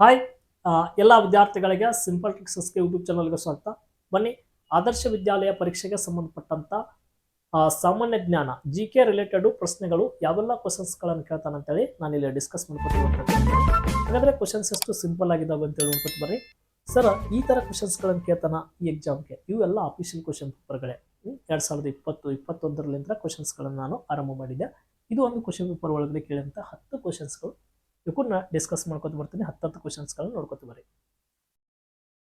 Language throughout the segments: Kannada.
ಹಾಯ್ ಎಲ್ಲ ವಿದ್ಯಾರ್ಥಿಗಳಿಗೆ ಸಿಂಪಲ್ ಟ್ರಿಕ್ಸಸ್ಗೆ ಯೂಟ್ಯೂಬ್ ಚಾನಲ್ಗೆ ಸ್ವಾಗತ. ಬನ್ನಿ ಆದರ್ಶ ವಿದ್ಯಾಲಯ ಪರೀಕ್ಷೆಗೆ ಸಂಬಂಧಪಟ್ಟಂತ ಆ, ಸಾಮಾನ್ಯ ಜ್ಞಾನ ಜಿ ಕೆ ರಿಲೇಟೆಡ್ ಪ್ರಶ್ನೆಗಳು ಯಾವೆಲ್ಲ ಕ್ವಶನ್ಸ್ಗಳನ್ನು ಕೇಳ್ತಾನೆ ಅಂತೇಳಿ ನಾನು ಇಲ್ಲಿ ಡಿಸ್ಕಸ್ ಮಾಡ್ಕೊತೀನಿ ಹಾಗಾದ್ರೆ ಕ್ವಶನ್ಸ್ ಎಷ್ಟು ಸಿಂಪಲ್ ಆಗಿದಾವೆ ಅಂತೇಳಿ ನೋಡ್ಕೊತ ಬರ್ರಿ. ಸರ್ ಈ ಥರ ಕ್ವಶನ್ಸ್ಗಳನ್ನು ಕೇಳ್ತಾನ ಈ ಎಕ್ಸಾಮ್ಗೆ ಇವೆಲ್ಲ ಅಫಿಷಿಯಲ್ ಕ್ವಶನ್ ಪೇಪರ್ಗಳೇ ಎರಡು ಸಾವಿರದ ಇಪ್ಪತ್ತು ಇಪ್ಪತ್ತೊಂದರಲ್ಲಿಂದ ಕ್ವಶನ್ಸ್ಗಳನ್ನು ನಾನು ಆರಂಭ ಮಾಡಿದ್ದೆ. ಇದು ಒಂದು ಕ್ವಶನ್ ಪೇಪರ್ ಒಳಗಡೆ ಕೇಳಿದಂಥ ಹತ್ತು ಕ್ವಶನ್ಸ್ಗಳು ಇವಕ್ಕನ್ನ ಡಿಸ್ಕಸ್ ಮಾಡ್ಕೊತ ಬರ್ತೀನಿ, ಹತ್ತತ್ತು ಕ್ವಶನ್ಸ್ಗಳನ್ನ ನೋಡ್ಕೊತ ಬರ್ರಿ.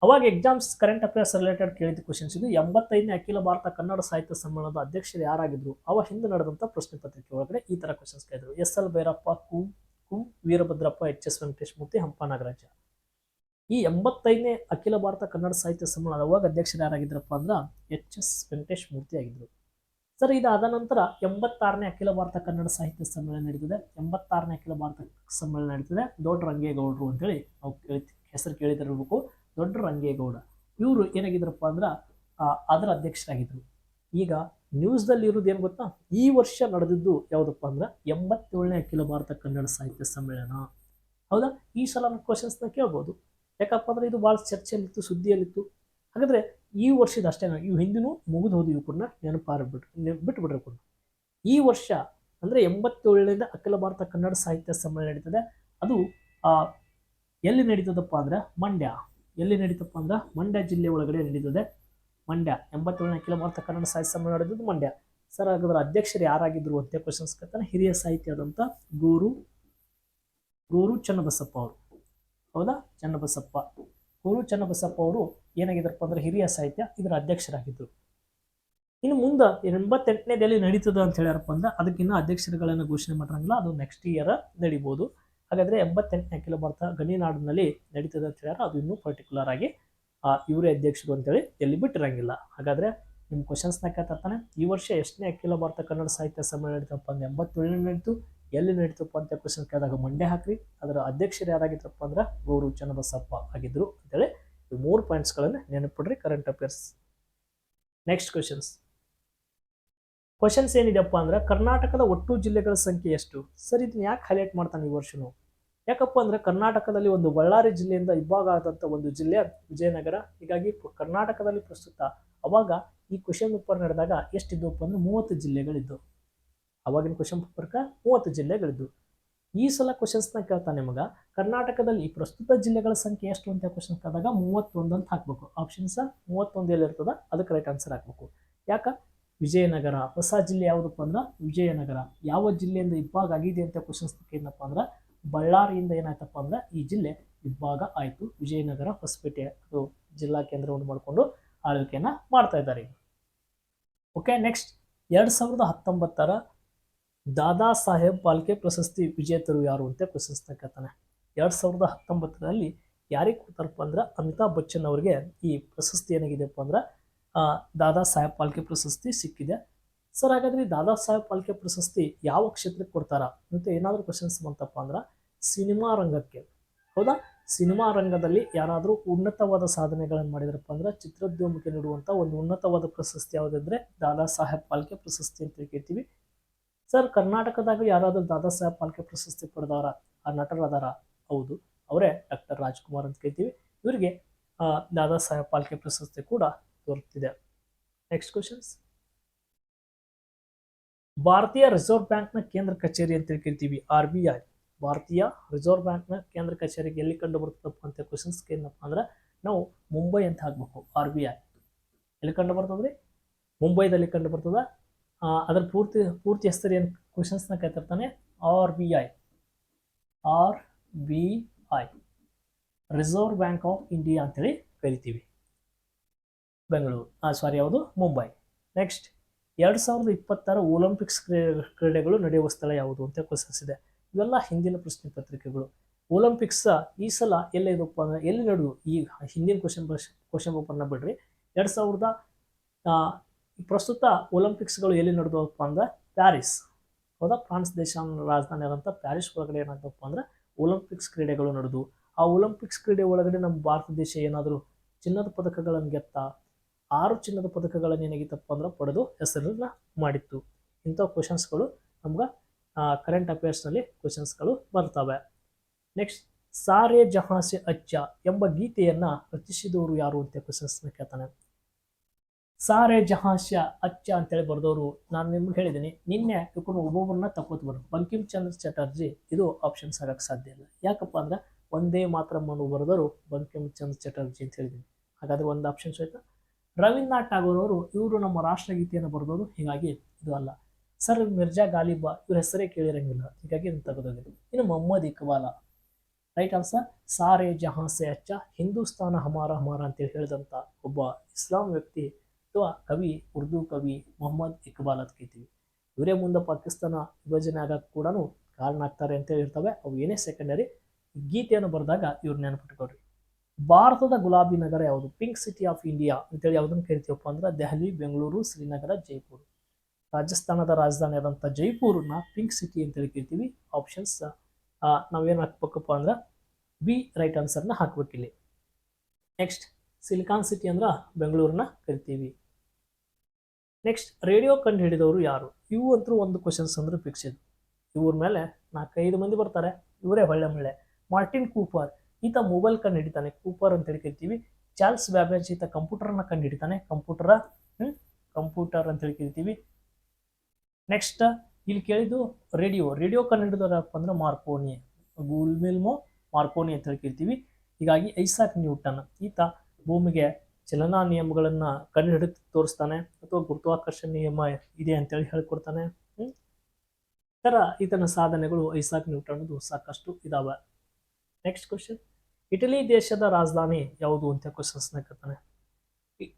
ಅವಾಗ ಎಕ್ಸಾಮ್ಸ್ ಕರೆಂಟ್ ಅಫೇರ್ಸ್ ರಿಲೇಟೆಡ್ ಕೇಳಿದ ಕ್ವಶನ್ಸ್ ಇದು ಎಂಬತ್ತೈದನೇ ಅಖಿಲ ಭಾರತ ಕನ್ನಡ ಸಾಹಿತ್ಯ ಸಮ್ಮೇಳನದ ಅಧ್ಯಕ್ಷರು ಯಾರಾಗಿದ್ರು, ಅವ ಹಿಂದೆ ನಡೆದಂಥ ಪ್ರಶ್ನೆ ಪತ್ರಿಕೆ ಒಳಗಡೆ ಈ ಥರ ಕ್ವಶನ್ಸ್ ಕೇಳಿದ್ರು. S L Bhyrappa, Kum Kum, Veerabhadrappa, H S Venkatesh Murthy, Hampa Nagaraja. ಈ ಎಂಬತ್ತೈದನೇ ಅಖಿಲ ಭಾರತ ಕನ್ನಡ ಸಾಹಿತ್ಯ ಸಮ್ಮೇಳನದ ಅವಾಗ ಅಧ್ಯಕ್ಷರು ಯಾರಾಗಿದ್ರಪ್ಪ ಅಂದ್ರೆ ಎಚ್ ಎಸ್ ವೆಂಕಟೇಶ್ ಮೂರ್ತಿ ಆಗಿದ್ರು. ಸರ್, ಇದಾದ ನಂತರ ಎಂಬತ್ತಾರನೇ ಅಖಿಲ ಭಾರತ ಕನ್ನಡ ಸಾಹಿತ್ಯ ಸಮ್ಮೇಳನ ನಡೀತದೆ. ಎಂಬತ್ತಾರನೇ ಅಖಿಲ ಭಾರತ ಸಮ್ಮೇಳನ ನಡೀತದೆ. ದೊಡ್ಡ ರಂಗೇಗೌಡರು ಅಂತೇಳಿ ನಾವು ಕೇಳಿ, ಹೆಸರು ಕೇಳಿದಿರಬೇಕು. ದೊಡ್ಡ ರಂಗೇಗೌಡ, ಇವರು ಏನಾಗಿದ್ರಪ್ಪ ಅಂದ್ರೆ ಅದರ ಅಧ್ಯಕ್ಷರಾಗಿದ್ರು. ಈಗ ನ್ಯೂಸ್ದಲ್ಲಿ ಇರೋದು ಏನು ಗೊತ್ತಾ? ಈ ವರ್ಷ ನಡೆದಿದ್ದು ಯಾವುದಪ್ಪ ಅಂದ್ರೆ, ಎಂಬತ್ತೇಳನೇ ಅಖಿಲ ಭಾರತ ಕನ್ನಡ ಸಾಹಿತ್ಯ ಸಮ್ಮೇಳನ. ಹೌದಾ? ಈ ಸಲ ಕ್ವಶನ್ಸ್ನ ಕೇಳ್ಬೋದು. ಯಾಕಪ್ಪ ಅಂದ್ರೆ ಇದು ಭಾಳ ಚರ್ಚೆಯಲ್ಲಿತ್ತು, ಸುದ್ದಿಯಲ್ಲಿತ್ತು. ಹಾಗಾದ್ರೆ ಈ ವರ್ಷದ ಅಷ್ಟೇ ಇವು ಹಿಂದಿನೂ ಮುಗಿದು ಹೋದ ಕೂಡ ನೆನಪಾರ್ಬಿಟ್ರು ನೆನ್- ಬಿಟ್ಟುಬಿಟ್ರೆ ಕೂಡ ಈ ವರ್ಷ ಅಂದರೆ ಎಂಬತ್ತೇಳರಿಂದ ಅಖಿಲ ಭಾರತ ಕನ್ನಡ ಸಾಹಿತ್ಯ ಸಮ್ಮೇಳನ ನಡೀತದೆ. ಅದು ಎಲ್ಲಿ ನಡೀತದಪ್ಪ ಅಂದ್ರೆ ಮಂಡ್ಯ. ಎಲ್ಲಿ ನಡೀತಪ್ಪ ಅಂದ್ರೆ ಮಂಡ್ಯ ಜಿಲ್ಲೆ ಒಳಗಡೆ ನಡೀತದೆ. ಮಂಡ್ಯ, ಎಂಬತ್ತೇಳನೇ ಅಖಿಲ ಭಾರತ ಕನ್ನಡ ಸಾಹಿತ್ಯ ಸಮ್ಮೇಳನ ನಡೆದಿದ್ದು ಮಂಡ್ಯ. ಸರ್, ಹಾಗಾದ್ರೆ ಅಧ್ಯಕ್ಷರು ಯಾರಾಗಿದ್ದರು ಅಂತ ಕ್ವಶನ್ಸ್ ಕೇಳ್ತಾನೆ. ಹಿರಿಯ ಸಾಹಿತ್ಯ ಆದಂಥ ಗೋರು ಗೋರು ಚನ್ನಬಸಪ್ಪ ಅವರು. ಹೌದಾ? ಚನ್ನಬಸಪ್ಪ. ಗೋರು ಚನ್ನಬಸಪ್ಪ ಅವರು ಏನಾಗಿದ್ದಾರಪ್ಪ ಅಂದ್ರೆ ಹಿರಿಯ ಸಾಹಿತ್ಯ ಇದರ ಅಧ್ಯಕ್ಷರಾಗಿದ್ದರು ಇನ್ನು ಮುಂದೆ ಎಂಬತ್ತೆಂಟನೇದಲ್ಲಿ ನಡೀತದೆ ಅಂತ ಹೇಳ್ಯಾರಪ್ಪ ಅಂದ್ರೆ ಅದಕ್ಕಿನ್ನ ಅಧ್ಯಕ್ಷರುಗಳನ್ನು ಘೋಷಣೆ ಮಾಡಿರಂಗಿಲ್ಲ ಅದು ನೆಕ್ಸ್ಟ್ ಇಯರ್ ನಡಿಬೋದು. ಹಾಗಾದ್ರೆ ಎಂಬತ್ತೆಂಟನೇ ಅಖಿಲ ಭಾರತ ಗಣಿನಾಡಿನಲ್ಲಿ ನಡೀತದೆ ಅಂತ ಹೇಳ್ಯಾರ ಅದು ಇನ್ನೂ ಪರ್ಟಿಕ್ಯುಲರ್ ಆಗಿ ಆ, ಇವರೇ ಅಧ್ಯಕ್ಷರು ಅಂತೇಳಿ ಎಲ್ಲಿ ಬಿಟ್ಟಿರಂಗಿಲ್ಲ. ಹಾಗಾದ್ರೆ ನಿಮ್ಮ ಕ್ವಶನ್ಸ್ನ ಕೇಳ್ತಾನೆ ಈ ವರ್ಷ ಎಷ್ಟನೇ ಅಖಿಲ ಭಾರತ ಕನ್ನಡ ಸಾಹಿತ್ಯ ಸಮ್ಮೇಳನ ನಡೀತಪ್ಪ ಅಂದ್ರೆ ಎಂಬತ್ತೇಳನೇ ನಡೀತು. ಎಲ್ಲಿ ನಡೀತಪ್ಪ ಅಂತ ಕ್ವಶನ್ ಕೇಳಿದಾಗ ಮಂಡ್ಯ ಹಾಕ್ರಿ, ಅದರ ಅಧ್ಯಕ್ಷರು ಯಾರಾಗಿದ್ರಪ್ಪ ಅಂದ್ರೆ ಗೌರು ಚನ್ನಬಸಪ್ಪ ಆಗಿದ್ರು ಅಂತೇಳಿ ಈ ಮೂರು ಪಾಯಿಂಟ್ಸ್ಗಳನ್ನು ನೆನಪಿಡ್ರಿ current affairs next questions questions ಏನಿದೆಯಪ್ಪ ಅಂದ್ರೆ ಕರ್ನಾಟಕದ ಒಟ್ಟು ಜಿಲ್ಲೆಗಳ ಸಂಖ್ಯೆ ಎಷ್ಟು? ಸರ್, ಇದನ್ನ ಯಾಕೆ ಹೈಲೈಟ್ ಮಾಡ್ತಾನೆ ಈ ವರ್ಷನು? ಯಾಕಪ್ಪ ಅಂದ್ರೆ ಕರ್ನಾಟಕದಲ್ಲಿ ಒಂದು ಬಳ್ಳಾರಿ ಜಿಲ್ಲೆಯಿಂದ ಇಬ್ಬಾಗ ಆದಂಥ ಒಂದು ಜಿಲ್ಲೆ ವಿಜಯನಗರ. ಹೀಗಾಗಿ ಕರ್ನಾಟಕದಲ್ಲಿ ಪ್ರಸ್ತುತ ಅವಾಗ ಈ ಕ್ವಶನ್ ಪೇಪರ್ ನಡೆದಾಗ ಎಷ್ಟಿದ್ದವಪ್ಪ ಅಂದ್ರೆ ಮೂವತ್ತು ಜಿಲ್ಲೆಗಳಿದ್ದು ಅವಾಗಿನ ಕ್ವಶನ್ ಪೇಪರ್ಕ ಮೂವತ್ತು ಜಿಲ್ಲೆಗಳಿದ್ದು ಈ ಸಲ ಕ್ವಶನ್ಸ್ನ ಕೇಳ್ತಾನೆ ನಿಮಗೆ, ಕರ್ನಾಟಕದಲ್ಲಿ ಪ್ರಸ್ತುತ ಜಿಲ್ಲೆಗಳ ಸಂಖ್ಯೆ ಎಷ್ಟು ಅಂತ ಕ್ವಶನ್ ಕೇಳಿದಾಗ ಮೂವತ್ತೊಂದು ಅಂತ ಹಾಕ್ಬೇಕು. ಆಪ್ಷನ್ಸ್ ಮೂವತ್ತೊಂದು ಎಲ್ಲಿರ್ತದೆ ಅದಕ್ಕೆ ರೈಟ್ ಆನ್ಸರ್ ಹಾಕ್ಬೇಕು. ಯಾಕ? ವಿಜಯನಗರ. ಹೊಸ ಜಿಲ್ಲೆ ಯಾವುದಪ್ಪ ಅಂದ್ರೆ? ವಿಜಯನಗರ. ಯಾವ ಜಿಲ್ಲೆಯಿಂದ ಇಬ್ಬಾಗ ಆಗಿದೆ ಅಂತ ಕ್ವಶನ್ಸ್ ಏನಪ್ಪ ಅಂದ್ರೆ, ಬಳ್ಳಾರಿಯಿಂದ ಏನಾಯ್ತಪ್ಪ ಅಂದ್ರೆ, ಈ ಜಿಲ್ಲೆ ಇಬ್ಬಾಗ ಆಯಿತು. ವಿಜಯನಗರ, ಹೊಸಪೇಟೆ, ಅದು ಜಿಲ್ಲಾ ಕೇಂದ್ರವನ್ನು ಮಾಡಿಕೊಂಡು ಆಳ್ವಿಕೆಯನ್ನ ಮಾಡ್ತಾ ಇದ್ದಾರೆ. ಓಕೆ ನೆಕ್ಸ್ಟ್ ಎರಡು ಸಾವಿರದ ಹತ್ತೊಂಬತ್ತರ ದಾದಾ ಸಾಹೇಬ್ ಪಾಲ್ಕೆ ಪ್ರಶಸ್ತಿ ವಿಜೇತರು ಯಾರು ಅಂತ ಪ್ರಶಸ್ತಿ ಕೇಳ್ತಾನೆ ಎರಡು ಸಾವಿರದ ಹತ್ತೊಂಬತ್ತರಲ್ಲಿ ಯಾರಿಗೆ ಕೊಡ್ತಾರಪ್ಪ ಅಂದ್ರೆ ಅಮಿತಾಬ್ ಬಚ್ಚನ್ ಅವರಿಗೆ ಈ ಪ್ರಶಸ್ತಿ ಏನಾಗಿದೆಪ್ಪ ಅಂದ್ರೆ ದಾದಾ ಸಾಹೇಬ್ ಪಾಲ್ಕೆ ಪ್ರಶಸ್ತಿ ಸಿಕ್ಕಿದೆ. ಸರ್, ಹಾಗಾದ್ರೆ ದಾದಾ ಸಾಹೇಬ್ ಪಾಲ್ಕೆ ಪ್ರಶಸ್ತಿ ಯಾವ ಕ್ಷೇತ್ರಕ್ಕೆ ಕೊಡ್ತಾರ ಅಂತ ಏನಾದರೂ ಕ್ವಶನ್ಸ್ ಬಂತಪ್ಪ ಅಂದ್ರೆ, ಸಿನಿಮಾ ರಂಗಕ್ಕೆ. ಹೌದಾ? ಸಿನಿಮಾ ರಂಗದಲ್ಲಿ ಯಾರಾದರೂ ಉನ್ನತವಾದ ಸಾಧನೆಗಳನ್ನು ಮಾಡಿದ್ರಪ್ಪ ಅಂದ್ರೆ, ಚಿತ್ರೋದ್ಯಮಕ್ಕೆ ನೀಡುವಂಥ ಒಂದು ಉನ್ನತವಾದ ಪ್ರಶಸ್ತಿ ಯಾವುದಂದ್ರೆ ದಾದಾ ಸಾಹೇಬ್ ಪಾಲ್ಕೆ ಪ್ರಶಸ್ತಿ ಅಂತ ಕೇಳ್ತೀವಿ ಸರ್, ಕರ್ನಾಟಕದಾಗ ಯಾರಾದರೂ ದಾದಾ ಸಾಹೇಬ್ ಪಾಲ್ಕೆ ಪ್ರಶಸ್ತಿ ಪಡೆದವರ, ಆ ನಟರದಾರ, ಹೌದು, ಅವರೇ ಡಾಕ್ಟರ್ ರಾಜ್ಕುಮಾರ್ ಅಂತ ಕೇಳ್ತೀವಿ. ಇವರಿಗೆ ದಾದಾ ಸಾಹೇಬ್ ಪಾಲ್ಕೆ ಪ್ರಶಸ್ತಿ ಕೂಡ ದೊರೆತಿದೆ. ನೆಕ್ಸ್ಟ್ ಕ್ವಶನ್ಸ್ ಭಾರತೀಯ ರಿಸರ್ವ್ ಬ್ಯಾಂಕ್ನ ಕೇಂದ್ರ ಕಚೇರಿ ಅಂತ ಕರಿತೀವಿ ಆರ್ ಬಿ ಐ. ಭಾರತೀಯ ರಿಸರ್ವ್ ಬ್ಯಾಂಕ್ನ ಕೇಂದ್ರ ಕಚೇರಿಗೆ ಎಲ್ಲಿ ಕಂಡು ಬರ್ತದಪ್ಪ ಅಂತ ಕ್ವಶನ್ಸ್ ಏನಪ್ಪ ಅಂದ್ರೆ, ನಾವು ಮುಂಬೈ ಅಂತ ಹಾಕ್ಬೇಕು, ಆರ್ ಬಿ ಐ. ಎಲ್ಲಿ ಕಂಡು ಬರ್ತದ್ರಿ ಮುಂಬೈದಲ್ಲಿ ಕಂಡು ಬರ್ತದ ಅದರ ಪೂರ್ತಿ ಪೂರ್ತಿ ಹೆಸರು ಏನು ಕ್ವಶನ್ಸ್ನ ಕೇಳ್ತಿರ್ತಾನೆ? R B I R B I reserve bank of India ಅಂತೇಳಿ ಕರಿತೀವಿ. ಬೆಂಗಳೂರು. ಸಾರಿ ಯಾವುದು? ಮುಂಬೈ. ನೆಕ್ಸ್ಟ್ ಎರಡು ಸಾವಿರದ ಇಪ್ಪತ್ತರ ಒಲಿಂಪಿಕ್ಸ್ ಕ್ರೀಡೆ, ಕ್ರೀಡೆಗಳು ನಡೆಯುವ ಸ್ಥಳ ಯಾವುದು ಅಂತ ಕ್ವಶನ್ಸ್ ಇದೆ. ಇವೆಲ್ಲ ಹಿಂದಿನ ಪ್ರಶ್ನೆ ಪತ್ರಿಕೆಗಳು. ಒಲಿಂಪಿಕ್ಸ್ ಈ ಸಲ ಎಲ್ಲ ಇದಪ್ಪ ಅಂದ್ರೆ, ಎಲ್ಲಿ ನಡೆದು ಈ ಹಿಂದಿನ ಕ್ವಶನ್ ಕ್ವಶನ್ ಪೇಪರ್ನ ಬಿಡ್ರಿ? ಎರಡು ಸಾವಿರದ ಪ್ರಸ್ತುತ ಒಲಿಂಪಿಕ್ಸ್ಗಳು ಎಲ್ಲಿ ನಡೆದವಪ್ಪ ಅಂದ್ರೆ ಪ್ಯಾರಿಸ್. ಹೌದಾ? ಫ್ರಾನ್ಸ್ ದೇಶ ರಾಜಧಾನಿ ಆದಂಥ ಪ್ಯಾರಿಸ್ ಒಳಗಡೆ ಏನಾಗ್ತಪ್ಪ ಅಂದ್ರೆ ಒಲಿಂಪಿಕ್ಸ್ ಕ್ರೀಡೆಗಳು ನಡೆದು, ಆ ಒಲಿಂಪಿಕ್ಸ್ ಕ್ರೀಡೆ ಒಳಗಡೆ ನಮ್ಮ ಭಾರತ ದೇಶ ಏನಾದರೂ ಚಿನ್ನದ ಪದಕಗಳನ್ನು ಗೆತ್ತ, ಆರು ಚಿನ್ನದ ಪದಕಗಳನ್ನು ಏನಾಗಿತ್ತಪ್ಪ ಅಂದ್ರೆ ಪಡೆದು ಹೆಸರನ್ನ ಮಾಡಿತ್ತು. ಇಂಥ ಕ್ವಶನ್ಸ್ಗಳು ನಮ್ಗೆ ಕರೆಂಟ್ ಅಫೇರ್ಸ್ನಲ್ಲಿ ಕ್ವಶನ್ಸ್ಗಳು ಬರ್ತವೆ. ನೆಕ್ಸ್ಟ್ ಸಾರೆ ಜಹಾಸೆ ಅಚ್ಚ ಎಂಬ ಗೀತೆಯನ್ನು ರಚಿಸಿದವರು ಯಾರು ಅಂತ ಕ್ವಶನ್ಸ್ನ ಕೇಳ್ತಾನೆ. ಸಾರೆ ಜಹಾಸ್ಯ ಅಚ್ಚ ಅಂತೇಳಿ ಬರೆದವರು ನಾನು ನಿಮ್ಗೆ ಹೇಳಿದ್ದೀನಿ ನಿನ್ನೆ ಇವ್ಕೊಂಡು ಒಬ್ಬೊಬ್ಬರನ್ನ ತಕ್ಕೋತ ಬರೋದು ಬಂಕಿಮ್ ಚಂದ್ರ ಚಟರ್ಜಿ, ಇದು ಆಪ್ಷನ್ಸ್ ಆಗಕ್ಕೆ ಸಾಧ್ಯ ಇಲ್ಲ. ಯಾಕಪ್ಪ ಅಂದ್ರೆ ಒಂದೇ ಮಾತ್ರ ಮನು ಬರೆದವರು ಬಂಕಿಮ್ ಚಂದ್ರ ಚಟರ್ಜಿ ಅಂತ ಹೇಳಿದ್ದೀನಿ ಹಾಗಾದ್ರೆ ಒಂದು ಆಪ್ಷನ್ಸ್ ಆಯ್ತಾ ರವೀಂದ್ರನಾಥ್ ಟಾಗೋರ್ ಅವರು, ಇವರು ನಮ್ಮ ರಾಷ್ಟ್ರಗೀತೆಯನ್ನು ಬರೆದವರು, ಹೀಗಾಗಿ ಇದು ಅಲ್ಲ. ಸರ್ ಮಿರ್ಜಾ ಗಾಲಿಬಾ, ಇವ್ರ ಹೆಸರೇ ಕೇಳಿರಂಗಿಲ್ಲ. ಹೀಗಾಗಿ ಇದನ್ನು ತೆಗೆದೋಗಿದ್ದು ಇನ್ನು ಮೊಹಮ್ಮದ್ ಇಕ್ಬಾಲ ರೈಟ್ ಆನ್ಸರ್? ಸಾರೆ ಜಹಾಸೆ ಅಚ್ಚ, ಹಿಂದೂಸ್ತಾನ ಹಮಾರ ಹಮಾರ ಅಂತೇಳಿ ಹೇಳಿದಂಥ ಒಬ್ಬ ಇಸ್ಲಾಂ ವ್ಯಕ್ತಿ ಅಥವಾ ಕವಿ, ಉರ್ದು ಕವಿ ಮೊಹಮ್ಮದ್ ಇಕ್ಬಾಲ್ ಅಂತ ಕರಿತೀವಿ ಇವರೇ ಮುಂದೆ ಪಾಕಿಸ್ತಾನ ವಿಭಜನೆ ಆಗಕ್ಕೆ ಕೂಡ ಕಾರಣ ಆಗ್ತಾರೆ ಅಂತೇಳಿ ಇರ್ತವೆ ಅವು ಏನೇ ಸೆಕೆಂಡರಿ ಗೀತೆಯನ್ನು ಬರೆದಾಗ ಇವ್ರು ನೆನಪಿಟ್ಕೊಳ್ರಿ. ಭಾರತದ ಗುಲಾಬಿ ನಗರ ಯಾವುದು? ಪಿಂಕ್ ಸಿಟಿ ಆಫ್ ಇಂಡಿಯಾ ಅಂತೇಳಿ ಯಾವುದನ್ನು ಕರಿತೀವಪ್ಪ ಅಂದ್ರೆ ದೆಹಲಿ, ಬೆಂಗಳೂರು, ಶ್ರೀನಗರ, ಜೈಪುರ್. ರಾಜಸ್ಥಾನದ ರಾಜಧಾನಿ ಆದಂಥ ಜೈಪುರನ್ನ ಪಿಂಕ್ ಸಿಟಿ ಅಂತೇಳಿ ಕರಿತೀವಿ ಆಪ್ಷನ್ಸ್ ನಾವೇನು ಹಾಕ್ಬೇಕಪ್ಪ ಅಂದ್ರೆ ಬಿ ರೈಟ್ ಆನ್ಸರ್ನ ಹಾಕ್ಬೇಕಿಲ್ಲಿ. ನೆಕ್ಸ್ಟ್ ಸಿಲಿಕಾನ್ ಸಿಟಿ ಅಂದ್ರೆ ಬೆಂಗಳೂರನ್ನ ಕರಿತೀವಿ. ನೆಕ್ಸ್ಟ್ ರೇಡಿಯೋ ಕಂಡು ಹಿಡಿದವರು ಯಾರು? ಇವು ಅಂತೂ ಒಂದು ಕ್ವಶನ್ಸ್ ಅಂದ್ರೆ ಫಿಕ್ಸ್ ಇದು. ಇವ್ರ ಮೇಲೆ ನಾಲ್ಕೈದು ಮಂದಿ ಬರ್ತಾರೆ. ಇವರೇ ಹೊಳ್ಳೆ ಮಳ್ಳೆ. ಮಾರ್ಟಿನ್ ಕೂಪರ್ ಈತ ಮೊಬೈಲ್ ಕಂಡು ಹಿಡಿತಾನೆ. ಕೂಪರ್ ಅಂತೇಳಿ ಕರಿತೀವಿ ಚಾರ್ಲ್ಸ್ ಬ್ಯಾಬೇಜ್ ಈತ ಕಂಪ್ಯೂಟರ್ನ ಕಂಡು ಹಿಡಿತಾನೆ. ಕಂಪ್ಯೂಟರ ಕಂಪ್ಯೂಟರ್ ಅಂತೇಳಿ ಕರಿತೀವಿ ನೆಕ್ಸ್ಟ್ ಇಲ್ಲಿ ಕೇಳಿದ್ದು ರೇಡಿಯೋ. ರೇಡಿಯೋ ಕಂಡು ಹಿಡಿದವರಪ್ಪ ಅಂದ್ರೆ ಮಾರ್ಕೋನಿ ಗುಲ್ಮಿಲ್ಮೋ ಮಾರ್ಕೋನಿ ಅಂತ ಹೇಳಿ ಕರಿತೀವಿ ಹೀಗಾಗಿ ಐಸಾಕ್ ನ್ಯೂಟನ್. ಈತ ಭೂಮಿಗೆ ಚಲನಾ ನಿಯಮಗಳನ್ನು ಕಂಡು ಹಿಡಿದು ತೋರಿಸ್ತಾನೆ ಅಥವಾ ಗುರುತ್ವಾಕರ್ಷಣ ನಿಯಮ ಇದೆ ಅಂತೇಳಿ ಹೇಳ್ಕೊಡ್ತಾನೆ? ಈ ಥರ ಈತನ ಸಾಧನೆಗಳು ಐಸಾಕ್ ನ್ಯೂಟನ್ದು ಸಾಕಷ್ಟು ಇದಾವೆ. ನೆಕ್ಸ್ಟ್ ಕ್ವಶನ್ ಇಟಲಿ ದೇಶದ ರಾಜಧಾನಿ ಯಾವುದು ಅಂತ ಕ್ವಶನ್ಸ್ನ ಕೇಳ್ತಾನೆ.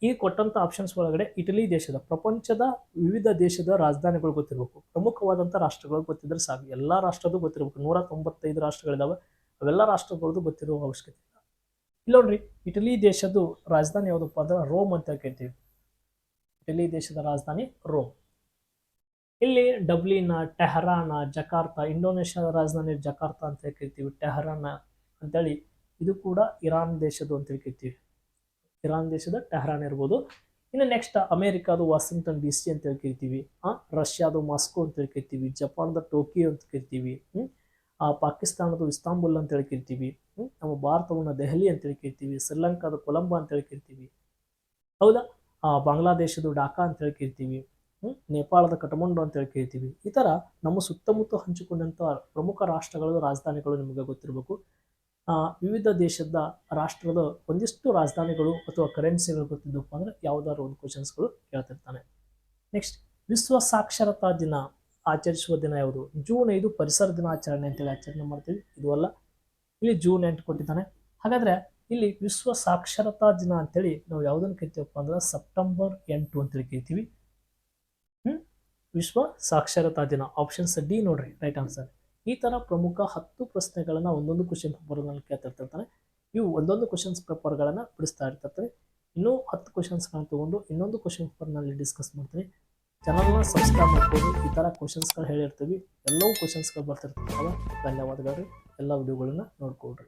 ಈ- ಕೊಟ್ಟಂತ ಆಪ್ಷನ್ಸ್ ಒಳಗಡೆ ಇಟಲಿ ದೇಶದ ಪ್ರಪಂಚದ ವಿವಿಧ ದೇಶದ ರಾಜಧಾನಿಗಳು ಗೊತ್ತಿರಬೇಕು. ಪ್ರಮುಖವಾದಂಥ ರಾಷ್ಟ್ರಗಳು ಗೊತ್ತಿದ್ರೆ ಸಾಕು. ಎಲ್ಲ ರಾಷ್ಟ್ರದ್ದು ಗೊತ್ತಿರಬೇಕು. ನೂರ ತೊಂಬತ್ತೈದು ರಾಷ್ಟ್ರಗಳಿದಾವೆ. ಅವೆಲ್ಲ ರಾಷ್ಟ್ರಗಳದ್ದು ಗೊತ್ತಿರೋ ಅವಶ್ಯಕತೆ. ಇಲ್ಲ ಇಟಲಿ ದೇಶದ್ದು ರಾಜಧಾನಿ ಯಾವುದಪ್ಪ ಅಂದ್ರೆ ರೋಮ್ ಅಂತ ಕೇಳ್ತೀವಿ. ಇಟಲಿ ದೇಶದ ರಾಜಧಾನಿ ರೋಮ್. ಇಲ್ಲಿ ಡಬ್ಲಿನ, ಟೆಹರಾನ, ಜಕಾರ್ತಾ, ಇಂಡೋನೇಷ್ಯಾದ ರಾಜಧಾನಿ ಜಕಾರ್ತಾ ಅಂತ ಕರಿತೀವಿ ಟೆಹರಾನ ಅಂತೇಳಿ. ಇದು ಕೂಡ ಇರಾನ್ ದೇಶದ್ದು ಅಂತ ಕರಿತೀವಿ ಇರಾನ್ ದೇಶದ ಟೆಹರಾನ್ ಇರ್ಬೋದು. ಇನ್ನು ನೆಕ್ಸ್ಟ್ ಅಮೇರಿಕಾದು ವಾಷಿಂಗ್ಟನ್ ಡಿ ಸಿ ಅಂತ ಕರಿತೀವಿ ಆ, ರಷ್ಯಾದು ಮಾಸ್ಕೋ ಅಂತ ಕರಿತೀವಿ ಜಪಾನ್ದ ಟೋಕಿಯೋ ಅಂತ ಕರಿತೀವಿ? ಆ ಪಾಕಿಸ್ತಾನದ ಇಸ್ತಾಂಬುಲ್ ಅಂತ ಹೇಳ್ಕಿರ್ತೀವಿ ಕರಿತೀವಿ ನಮ್ಮ ಭಾರತವನ್ನು ದೆಹಲಿ ಅಂತ ಹೇಳ್ಕಿರ್ತೀವಿ ಕರಿತೀವಿ ಶ್ರೀಲಂಕಾದ ಕೊಲಂಬೋ ಅಂತ ಹೇಳಿ ಕರಿತೀವಿ ಹೌದಾ? ಆ ಬಾಂಗ್ಲಾದೇಶದ ಡಾಕಾ ಅಂತ ಹೇಳಿ ಕರಿತೀವಿ ನೇಪಾಳದ ಕಠಮಂಡು ಅಂತ ಹೇಳಿ ಕರಿತೀವಿ ಈ ಥರ ನಮ್ಮ ಸುತ್ತಮುತ್ತ ಹಂಚಿಕೊಂಡಂಥ ಪ್ರಮುಖ ರಾಷ್ಟ್ರಗಳ, ರಾಜಧಾನಿಗಳು ನಿಮಗೆ ಗೊತ್ತಿರಬೇಕು. ವಿವಿಧ ದೇಶದ ರಾಷ್ಟ್ರದ ಒಂದಿಷ್ಟು ರಾಜಧಾನಿಗಳು ಅಥವಾ ಕರೆನ್ಸಿಗಳು ಗೊತ್ತಿದ್ದಪ್ಪ ಅಂದ್ರೆ ಯಾವುದಾದ್ರು ಒಂದು ಕ್ವಶನ್ಸ್ಗಳು ಕೇಳ್ತಿರ್ತಾನೆ. ನೆಕ್ಸ್ಟ್ ವಿಶ್ವ ಸಾಕ್ಷರತಾ ದಿನ. ಆಚರಿಸುವ ದಿನ ಯಾವುದು? ಜೂನ್ ಐದು ಪರಿಸರ ದಿನಾಚರಣೆ ಅಂತೇಳಿ ಆಚರಣೆ ಮಾಡ್ತೀವಿ. ಇದು ಅಲ್ಲ, ಇಲ್ಲಿ ಜೂನ್ ಎಂಟು ಕೊಟ್ಟಿದ್ದಾನೆ. ಹಾಗಾದ್ರೆ ಇಲ್ಲಿ ವಿಶ್ವ ಸಾಕ್ಷರತಾ ದಿನ ಅಂತೇಳಿ ನಾವು ಯಾವುದನ್ನು ಕರಿತೀವಪ್ಪ ಅಂದ್ರೆ ಸೆಪ್ಟೆಂಬರ್ ಎಂಟು ಅಂತೇಳಿ ಕರಿತೀವಿ. ಹ್ಮ್? ವಿಶ್ವ ಸಾಕ್ಷರತಾ ದಿನ ಆಪ್ಷನ್ಸ್ ಡಿ ನೋಡ್ರಿ ರೈಟ್ ಆನ್ಸರ್ ಈ ಥರ ಪ್ರಮುಖ ಹತ್ತು ಪ್ರಶ್ನೆಗಳನ್ನು ಒಂದೊಂದು ಕ್ವಶನ್ ಪೇಪರ್ನಲ್ಲಿ ಕೇಳ್ತಿರ್ತಾರೆ. ಇವು ಒಂದೊಂದು ಕ್ವಶನ್ಸ್ ಪೇಪರ್ಗಳನ್ನು ಬಿಡಿಸ್ತಾ ಇರ್ತಿರ್ತಾರೆ ಇನ್ನೂ ಹತ್ತು ಕ್ವಶನ್ಸ್ಗಳನ್ನ ತೊಗೊಂಡು ಇನ್ನೊಂದು ಕ್ವಶನ್ ಪೇಪರ್ನಲ್ಲಿ ಡಿಸ್ಕಸ್ ಮಾಡ್ತೀನಿ ಚಾನಲ್ನ ಸಬ್ಸ್ಕ್ರೈಬ್ ಮಾಡ್ಬೋದು ಈ ಥರ ಕ್ವಶನ್ಸ್ಗಳು ಹೇಳಿರ್ತೀವಿ. ಎಲ್ಲವೂ ಕ್ವಶನ್ಸ್ಗಳು ಬರ್ತಿರ್ತಾವೆ. ಧನ್ಯವಾದಗಳು ರೀ. ಎಲ್ಲ ವಿಡಿಯೋಗಳನ್ನ ನೋಡ್ಕೊಳ್ರಿ.